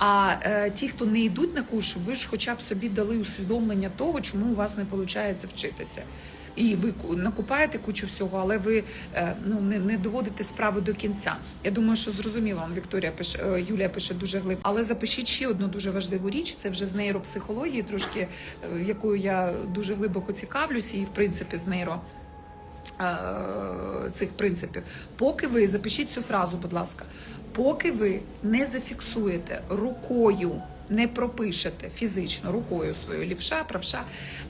А е, ті, хто не йдуть на курс, ви ж хоча б собі дали усвідомлення того, чому у вас не виходить вчитися. І ви ку- накупаєте кучу всього, але ви е, ну не, не доводите справу до кінця. Я думаю, що зрозуміло. Он Вікторія пише, е, Юлія пише дуже глибоко. Але запишіть ще одну дуже важливу річ. Це вже з нейропсихології, трошки е, якою я дуже глибоко цікавлюся, і в принципі з нейро цих принципів. Поки ви запишіть цю фразу, будь ласка, поки ви не зафіксуєте рукою. Не пропишете фізично рукою свою лівша, правша,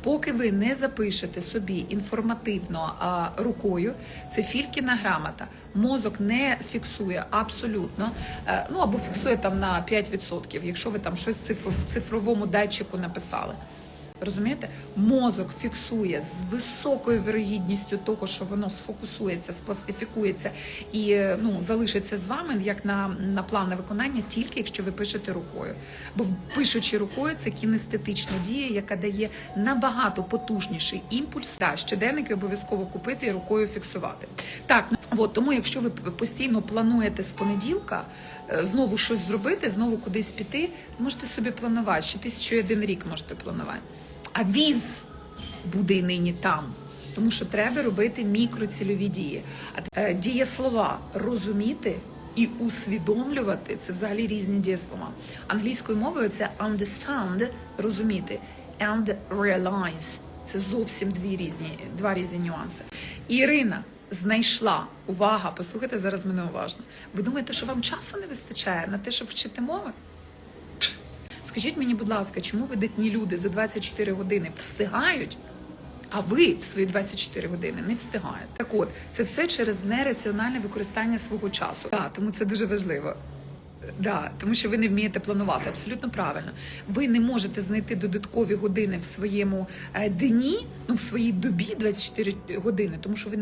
поки ви не запишете собі інформативно а, рукою, це фількіна грамота. Мозок не фіксує абсолютно, е, ну або фіксує там на 5%, якщо ви там щось в цифровому датчику написали. Розумієте, мозок фіксує з високою вірогідністю того, що воно сфокусується, спластифікується і ну залишиться з вами як на, на плане виконання, тільки якщо ви пишете рукою. Бо пишучи рукою, це кінестетична дія, яка дає набагато потужніший імпульс. Да, щоденники обов'язково купити і рукою фіксувати. Так, ну, от тому, якщо ви постійно плануєте з понеділка е, знову щось зробити, знову кудись піти, можете собі планувати. Ще тисячу один рік можете планувати. А віз буде й нині там. Тому що треба робити мікроцільові дії. А е, дієслова розуміти і усвідомлювати це взагалі різні дієслова. Англійською мовою це understand розуміти and realize. Це зовсім дві різні, два різні нюанси. Ірина знайшла увага. Послухайте зараз мене уважно. Ви думаєте, що вам часу не вистачає на те, щоб вчити мови? Скажіть мені, будь ласка, чому видатні люди за 24 години встигають, а ви в свої 24 години не встигаєте? Так от, це все через нераціональне використання свого часу. Так, тому це дуже важливо. Да, тому що ви не вмієте планувати абсолютно правильно. Ви не можете знайти додаткові години в своєму е, дні, ну в своїй добі 24 години, тому що ви не